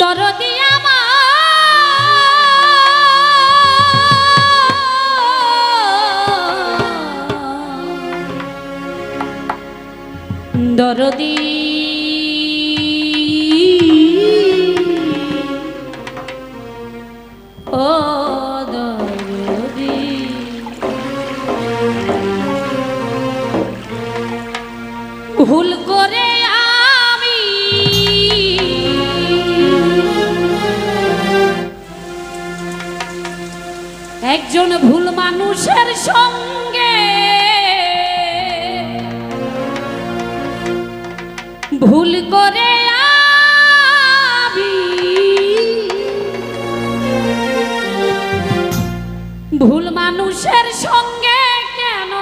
দরদি আমার। দরদি একজন ভুল মানুষের সঙ্গে। ভুল করে ভুল মানুষের সঙ্গে কেন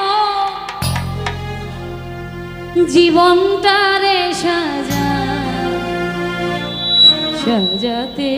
জীবনটারে সাজা সাজাতে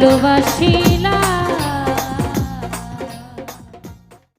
ভালোবাসি